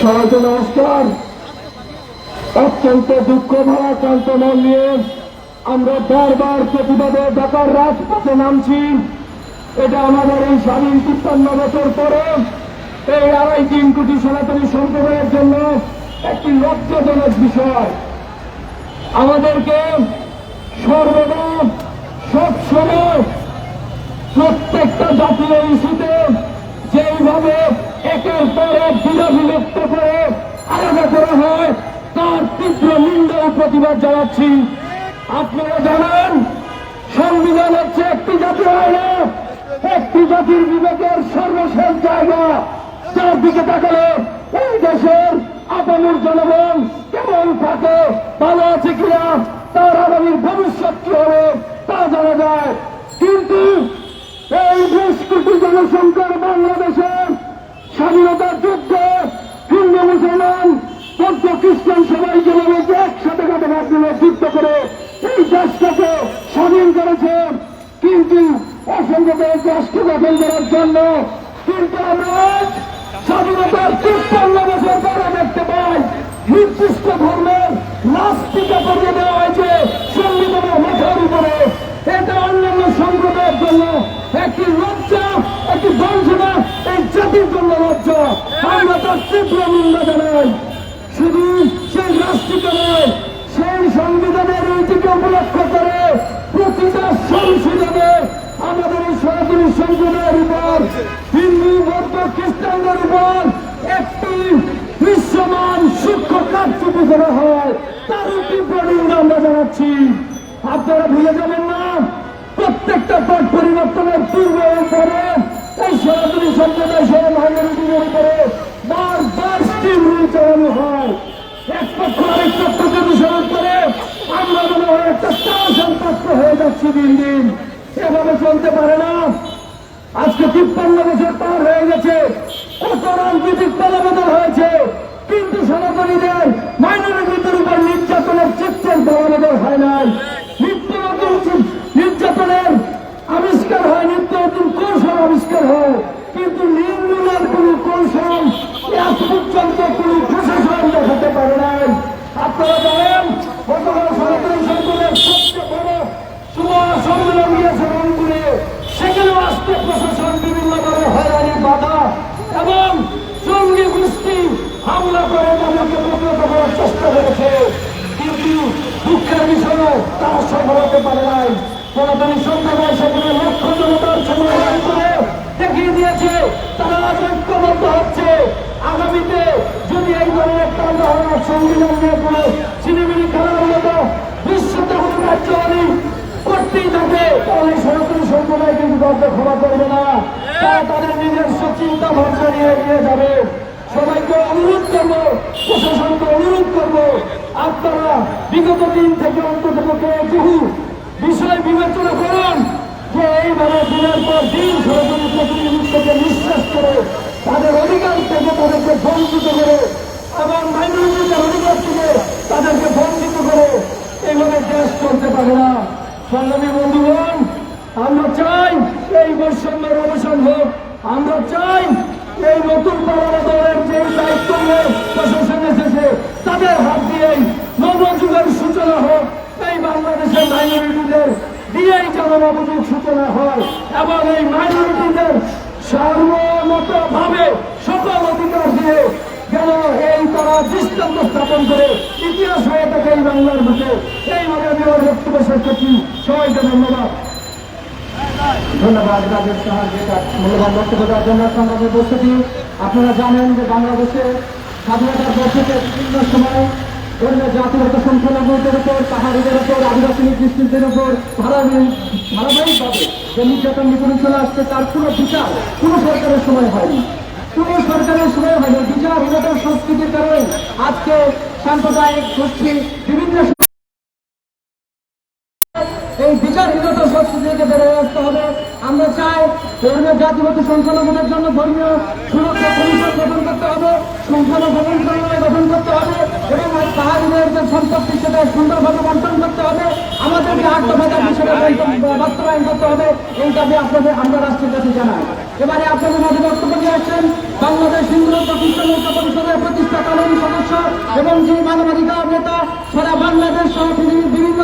সবাইকে নমস্কার। অত্যন্ত দুঃখ ভরা ক্লান্ত মন নিয়ে আমরা বারবার প্রতিবাদে ঢাকার রাজপথে নামছি। এটা আমাদের এই স্বাধীন তিপ্পান্ন বছর পরে এই আড়াই তিন কোটি সনাতনী সম্প্রদায়ের জন্য একটি লজ্জাজনক বিষয়। আমাদেরকে সর্বদা সবসময় প্রত্যেকটা জাতীয় ইস্যুতে যেইভাবে একের পর এক বিরোধী ব্যক্ত করে আলাদা করা হয়, তার তীব্র নিন্দা ও প্রতিবাদ জানাচ্ছি। আপনারা জানেন, সংবিধান হচ্ছে একটি জাতির আইনা একটি জাতির বিবেকের সর্বশেষ জায়গা। যার দিকে তাকালে এই দেশের আপামর জনগণ কেমন থাকে, ভালো আছে কিনা, তার আগামীর ভবিষ্যৎ কি হবে, তা জানা যায়। কিন্তু এই বিশ কোটি জনসংখ্যার বাংলাদেশের স্বাধীনতার যুদ্ধে হিন্দু, মুসলমান, বৌদ্ধ, খ্রিস্টান সবাই যেভাবে একসাথে কাটে মাধ্যমে যুদ্ধ করে এই দেশটাকে স্বাধীন করেছে, কিন্তু অসংখ্য দেশ রাষ্ট্র গঠন করার জন্য কিন্তু আমরা স্বাধীনতার তিপ্পান্ন বছর পরে দেখতে পাই। নির্দিষ্ট ধর্মের নাস্তিকা করিয়ে দেওয়া হয়েছে সংবিধানের মাথার উপরে। এটা অন্যান্য সম্প্রদায়ের জন্য একটি লজ্জা, একটি বঞ্চনা এই জাতির জন্য লজ্জা। আমরা তার তীব্র নিন্দা জানাই। শুধু সেই রাষ্ট্রকে সেই সংবিধানের নীতিকে উপলক্ষ করে প্রতিটা সংশোধনে আমাদের এই সনাতনী সম্প্রদায়ের উপর হিন্দু বৌদ্ধ খ্রিস্টানদের উপর একটি দৃশ্যমান সূক্ষ্ম কারচুপি করা হয় তার তীব্র নিন্দা আমরা জানাচ্ছি আপনারা ভুলে যাবেন না, প্রত্যেকটা পট পরিবর্তনের পূর্বে পরে এই সনাতনী সম্প্রদায় সহ মাইনরিটির উপরে চালানো হয় আমরা মনে হয় একটা হয়ে যাচ্ছি চলতে পারে না। আজকে তিপ্পান্ন বছর পার হয়ে গেছে। কত রাজনৈতিক দলবদল হয়েছে। কিন্তু সনাতনীদের মাইনরিটিদের উপর নির্যাতনের চিত্রের দলবদল হয় নাই। নিত্য নতুন নির্যাতনের আবিষ্কার হয় নিত্য নতুন কৌশল আবিষ্কার হয়। কিন্তু নির্মূলের কোন কৌশল পর্যন্ত কোন প্রশাসন দেখাতে পারে নাই। আপনারা জানেন, গতকাল সনাতনী সম্প্রদায়ের সবচেয়ে বড় সুবর্ণ সম্মেলন রংপুরে। প্রশাসন বিভিন্নভাবে হয়রানি বাধা এবং জঙ্গি গোষ্ঠী হামলা করে তাদেরকে প্রতিহত করার চেষ্টা করেছে কিন্তু দুঃখের সফল পারে নাই। সনাতনী সম্প্রদায় সেখানে লক্ষ জনতার সমাধান করে দেখিয়ে দিয়েছে, তারা ঐক্যবদ্ধ হচ্ছে। আগামীতে যদি এই ধরনের একটা আন্দোলন সংবিধান নিয়ে কোনো চিনিমিনি খেলার মতো বিশ্বতে কোনো কার্যবাহী করতেই থাকে, তাহলে সনাতনী সম্প্রদায় কিন্তু কাউকে ক্ষমা করবে না। তারা তাদের নিজস্ব চিন্তা ভাবনা নিয়ে এগিয়ে যাবে। সবাইকে অনুরোধ করব, প্রশাসনকে অনুরোধ করব আপনারা বিগত দিন থেকে অন্তত পক্ষে বহু বিষয় বিবেচনা করুন যে এইভাবে দিনের পর দিন সরকারি প্রতিনিধিত্বকে নিঃশ্বাস করে তাদের অধিকার থেকে তাদেরকে বঞ্চিত করে এবং মাইনরিটিদের অধিকার থেকে তাদেরকে বঞ্চিত করে এইভাবে দেশ চলতে পারে না। সংগ্রামী বন্ধুগণ, আমরা চাই এই বৈষম্যের অবসান হোক। আমরা চাই এই নতুন দলের যে দায়িত্ব প্রশাসন এসেছে তাদের দিয়েই নবযুগের সূচনা হোক, এই বাংলাদেশের মাইনরিটিদের দিয়েই নবযুগ সূচনা হয়। এবং এই মাইনরিটিদের সর্বমত ভাবে সকল অধিকার দিয়ে যেন এই তারা দৃষ্টান্ত স্থাপন করে ইতিহাস হয়ে থাকে এই বাংলার বুকে। এইভাবে আমি আমার বক্তব্য শেষ সবাইকে ধন্যবাদ। ধন্যবাদ, রাজেশ মূল্যবান বক্তব্য দেওয়ার জন্য সংগ্রামে উপস্থিতি আপনারা জানেন যে বাংলাদেশে স্বাধীনতার থেকে বিভিন্ন সময় অন্য জাতিগত সংখ্যালঘুদের উপর পাহাড়িদের উপর, আদিবাসী নির্দিষ্টদের উপর ধারাবাহিক, ধারাবাহিকভাবে যে নির্যাতন নিপুণ চলে আসছে, তার কোনো বিচার কোনো সরকারের সময় হয়নি। কোনো সরকারের সময় হয়নি। বিচারহীনতার সংস্কৃতির কারণে আজকে সাম্প্রদায়িক গোষ্ঠী বিভিন্ন এই বিচারহীনতা সংস্কৃতি থেকে বেরোয় আসতে হবে। আমরা চাই ধর্মীয় জাতিগত সংখ্যালঘুদের জন্য ধর্মীয় সুরক্ষা কমিশন গঠন করতে হবে সংখ্যালঘু মন্ত্রণালয় গঠন করতে হবে এবং যে সম্পত্তি সেটা সুন্দরভাবে বন্টন করতে হবে। আমাদের যে আট দফা দাবি সেটা বাস্তবায়ন করতে হবে। এই দাবি আপনাদের আমরা রাষ্ট্রের কাছে জানাই। এবারে আপনাদের মাঝে বক্তব্য নিয়ে আসছেন বাংলাদেশ হিন্দু খ্রিস্টান ঐক্য পরিষদের প্রতিষ্ঠাকালীন সদস্য এবং যিনি মানবাধিকার নেতা সারা বাংলাদেশ সহ বিভিন্ন